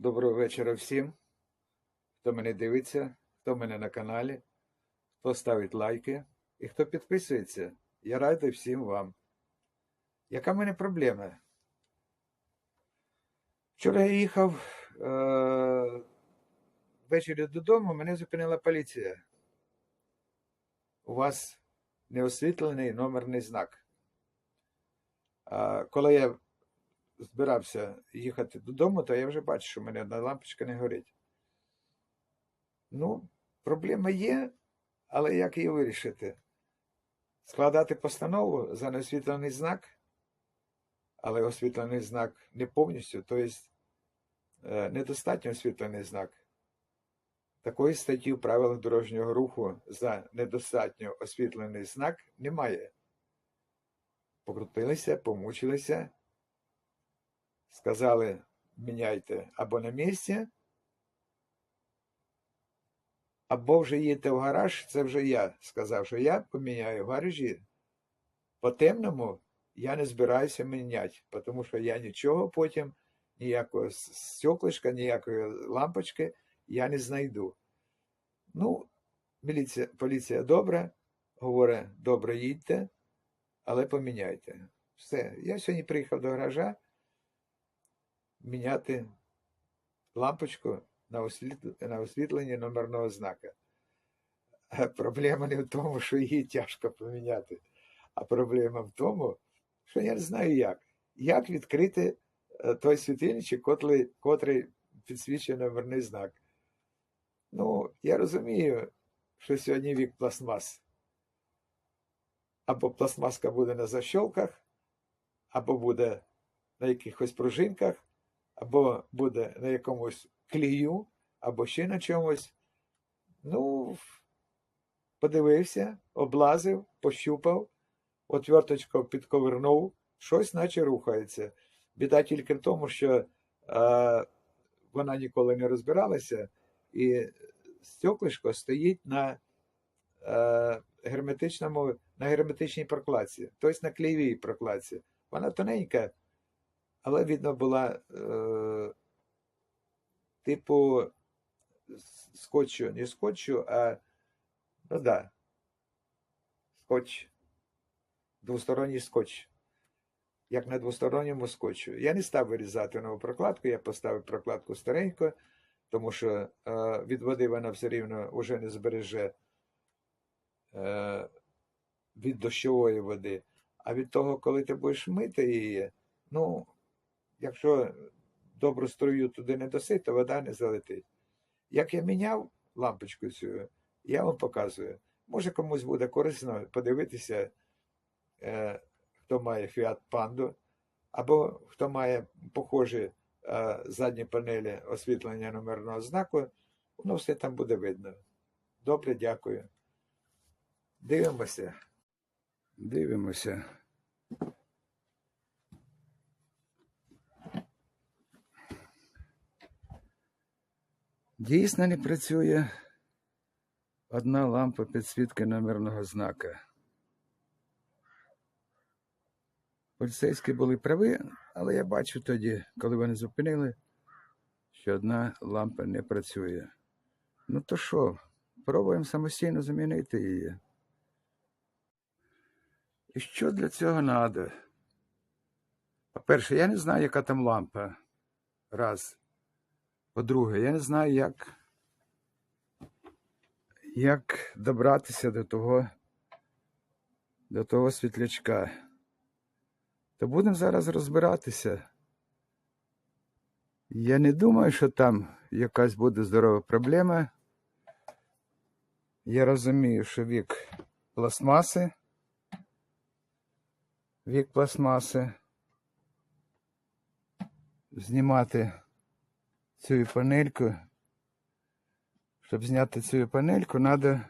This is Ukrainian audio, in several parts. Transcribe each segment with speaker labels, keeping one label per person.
Speaker 1: Доброго вечора всім, хто мене дивиться, хто мене на каналі, хто ставить лайки і хто підписується. Я радий всім вам. Яка в мене проблема? Вчора я їхав е- ввечері додому, мене зупинила поліція. У вас неосвітлений номерний знак. А коли я збирався їхати додому, то я вже бачу, що в мене одна лампочка не горить. Ну, проблема є, але як її вирішити? Складати постанову за неосвітлений знак, але освітлений знак не повністю, тобто недостатньо освітлений знак. Такої статті в правилах дорожнього руху за недостатньо освітлений знак немає. Покрутилися, помучилися, сказали, міняйте або на місці, або вже їдете в гараж, це вже я сказав, що я поміняю в гаражі. По темному я не збираюся міняти, тому що я нічого потім, ніякого стеклишка, ніякої лампочки я не знайду. Ну, міліція, поліція добра, говорить, добре їдьте, але поміняйте. Все. Я сьогодні приїхав до гаража міняти лампочку на, освіт... на освітленні номерного знака. Проблема не в тому, що її тяжко поміняти, а проблема в тому, що я не знаю як. Як відкрити е, той світильничок, котрий, котрий підсвічує номерний знак. Ну, я розумію, що сьогодні вік пластмас. Або пластмаска буде на защолках, або буде на якихось пружинках, або буде на якомусь клею, або ще на чомусь. Ну, подивився, облазив, пощупав, отверточку підковернув, щось наче рухається. Біда тільки в тому, що е, вона ніколи не розбиралася, і стеклишко стоїть на е, герметичному, на герметичній прокладці, тобто на клеєвій прокладці. Вона тоненька, але видно була е, типу скотчу, не скотчу, а ну да, скотч, двосторонній скотч. Як на двосторонньому скотчу. Я не став вирізати нову прокладку, я поставив прокладку старенько, тому що е, від води вона все рівно вже не збереже е, від дощової води. А від того, коли ти будеш мити її, ну, якщо добру струю туди не даси, то вода не залетить. Як я міняв лампочку цю, я вам показую. Може комусь буде корисно подивитися, е, хто має Fiat Pando, або хто має похожі е, задні панелі освітлення номерного знаку, воно все там буде видно. Добре, дякую. Дивимося. Дивимося. Дійсно не працює одна лампа підсвітки номерного знака. Поліцейські були праві, але я бачу тоді, коли вони зупинили, що одна лампа не працює. Ну то що, пробуємо самостійно замінити її. І що для цього треба? По-перше, я не знаю, яка там лампа. Раз. По-друге, я не знаю, як, як добратися до того, до того світлячка. То будемо зараз розбиратися. Я не думаю, що там якась буде здорова проблема. Я розумію, що вік пластмаси. Вік пластмаси. Знімати цю панельку. Щоб зняти цю панельку, треба.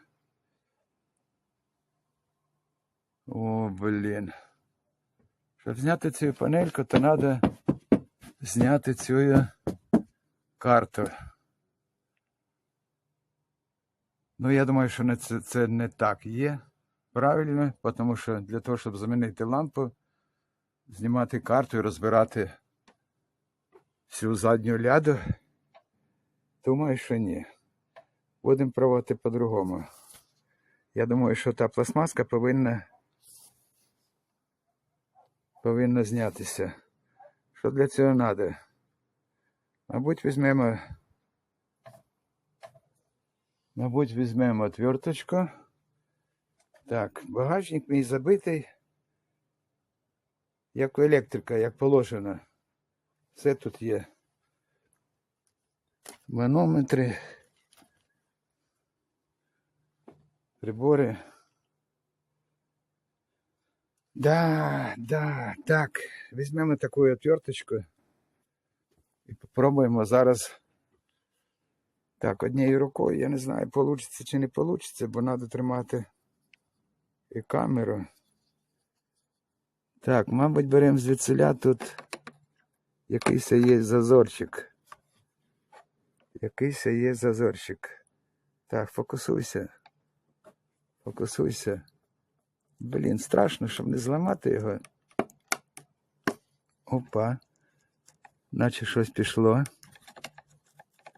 Speaker 1: О, блін. Щоб зняти цю панельку, то треба зняти цю карту. Ну, я думаю, що це, це не так є правильно, тому що для того, щоб замінити лампу, знімати карту і розбирати всю задню ляду Думаю, що ні. Будемо пробувати по-другому. Я думаю, що та пластмаска повинна повинна знятися. Що для цього треба? Мабуть, візьмемо. Мабуть, візьмемо отверточку. Так, багажник мій забитий. Як електрика, як положено. Все тут є. Манометри. Прибори. Да, да, так. Візьмемо таку отверточку і попробуємо зараз. Так, однією рукою, я не знаю, вийде чи не вийде, бо треба тримати і камеру. Так, мабуть, беремо звідсиля тут якийсь є зазорчик. Якийсь є зазорчик. Так, фокусуйся. Фокусуйся. Блін, страшно, щоб не зламати його. Опа. Наче щось пішло.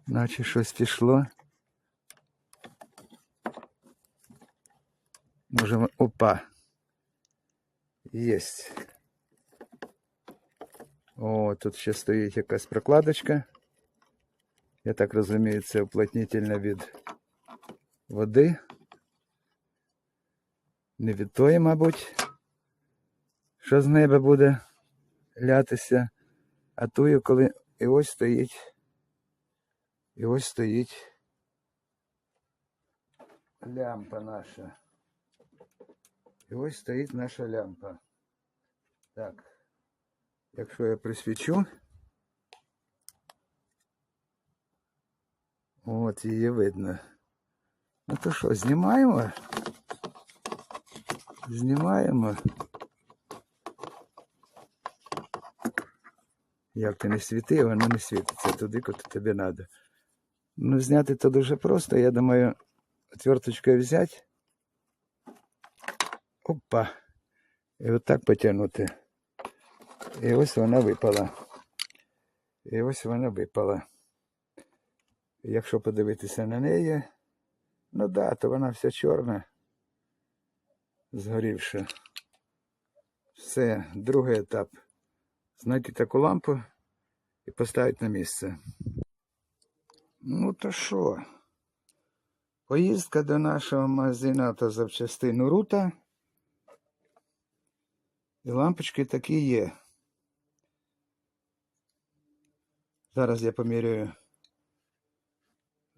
Speaker 1: Наче щось пішло. Можемо. Опа. Єсть. О, тут ще стоїть якась прокладочка. Я так розумію, це уплотнительна від води. Не від тої, мабуть, що з неба буде лятися. А тую, коли і ось стоїть. І ось стоїть лямпа наша. І ось стоїть наша лямпа. Так. Якщо я присвічу. От її видно. Ну то що, знімаємо? Знімаємо. Як ти не світи, воно не світиться туди, куди тобі треба. Ну, зняти то дуже просто. Я думаю, отверточкою взяти. Опа. І отак потягнути. І ось вона випала. І ось вона випала. Якщо подивитися на неї, ну да, то вона вся чорна, згорівша. Все, другий етап. Знайти таку лампу і поставити на місце. Ну то що? Поїздка до нашого магазину автозапчастин Рута. І лампочки такі є. Зараз я поміряю.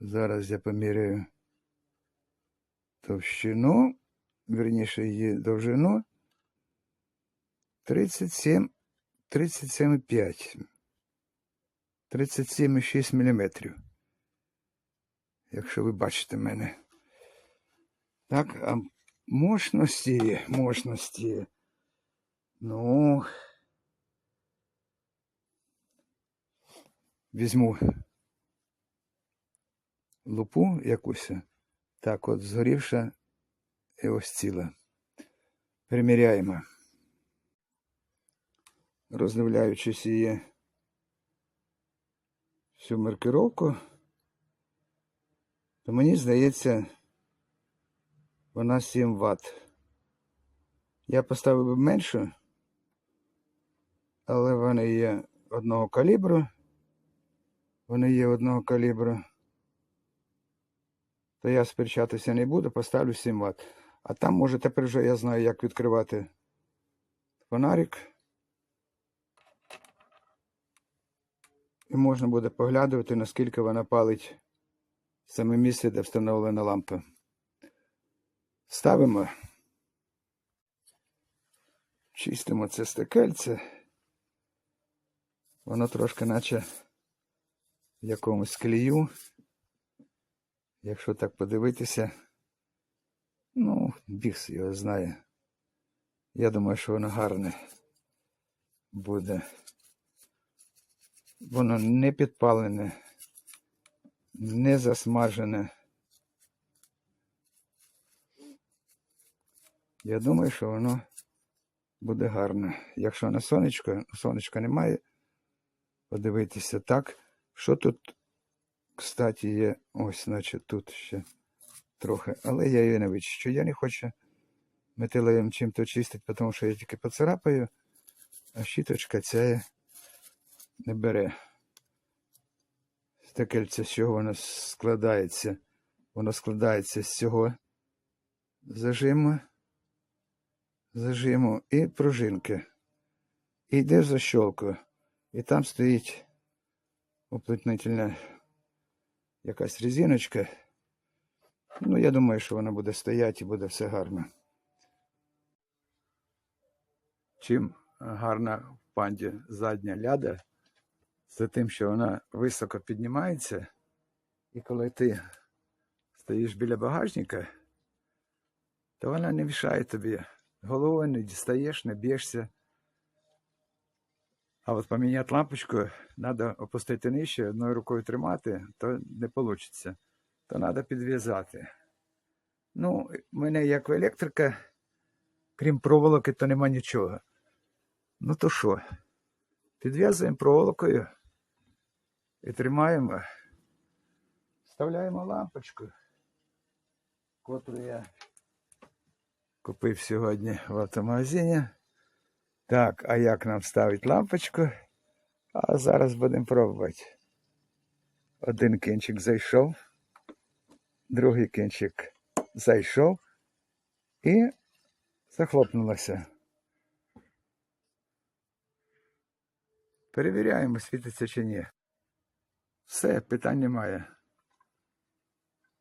Speaker 1: Зараз я поміряю товщину, верніше її довжину. 37, 37,5. 37,6 мм. Якщо ви бачите мене. Так, а мощності, мощності. Ну, візьму лупу якусь. Так, от згорівша і ось ціла. Приміряємо. Роздивляючись її всю маркировку, то мені здається, вона 7 Вт. Я поставив би меншу, але вони є одного калібру. Вони є одного калібру. То я сперечатися не буду, поставлю 7 Вт. А там, може, тепер вже я знаю, як відкривати фонарик. І можна буде поглядувати, наскільки вона палить саме місце, де встановлена лампа. Ставимо. Чистимо це стекельце. Воно трошки наче в якомусь клею. Якщо так подивитися, ну, біс його знає. Я думаю, що воно гарне буде. Воно не підпалене, не засмажене. Я думаю, що воно буде гарно. Якщо на сонечко, сонечка немає, подивитися так, що тут
Speaker 2: кстати, є ось, значить, тут ще трохи. Але я її не вичищу. Я не хочу металевим чим-то чистити, тому що я тільки поцарапаю, а щіточка ця не бере. Стекельце, з чого воно складається. Воно складається з цього зажиму, зажиму і пружинки. І йде в защолку. І там стоїть уплотнительна якась резиночка. Ну, я думаю, що вона буде стояти і буде все гарно. Чим гарна в панді задня ляда, це тим, що вона високо піднімається, і коли ти стоїш біля багажника, то вона не мішає тобі. Головою не дістаєш, не б'єшся. А от поміняти лампочку треба опустити нижче, одною рукою тримати, то не вийде. То треба підв'язати. Ну, в мене як електрика, крім проволоки, то нема нічого. Ну то що? Підв'язуємо проволокою і тримаємо. Вставляємо лампочку, котру я купив сьогодні в автомагазині. Так, а як нам ставить лампочку? А зараз будемо пробувати. Один кінчик зайшов, другий кінчик зайшов і захлопнулося. Перевіряємо, світиться чи ні. Все, питань немає.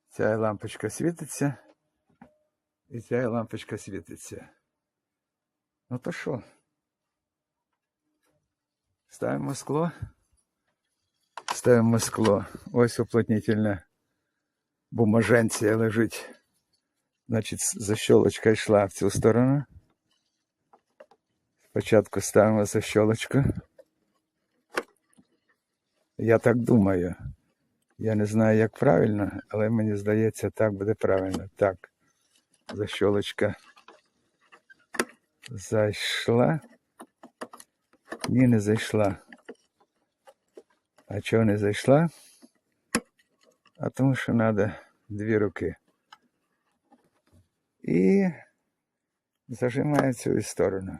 Speaker 2: Ця лампочка світиться, і ця лампочка світиться. Ну то що? Ставимо скло. Ставимо скло. Ось уплотнительна бумаженція лежить. Значить, защолочка йшла в цю сторону. Спочатку ставимо защолочку. Я так думаю. Я не знаю, як правильно, але мені здається, так буде правильно. Так. Защолочка зайшла. Ні, не зайшла. А чого не зайшла? А тому що треба дві руки. І зажимає цю сторону.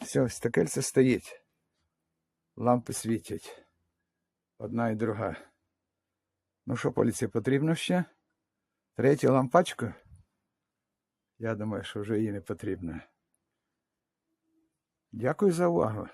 Speaker 2: Все, стекельце стоїть. Лампи світять. Одна і друга. Ну що, поліції потрібно ще? Третю лампачку? Я думаю, що вже її не потрібно. Дякую за увагу.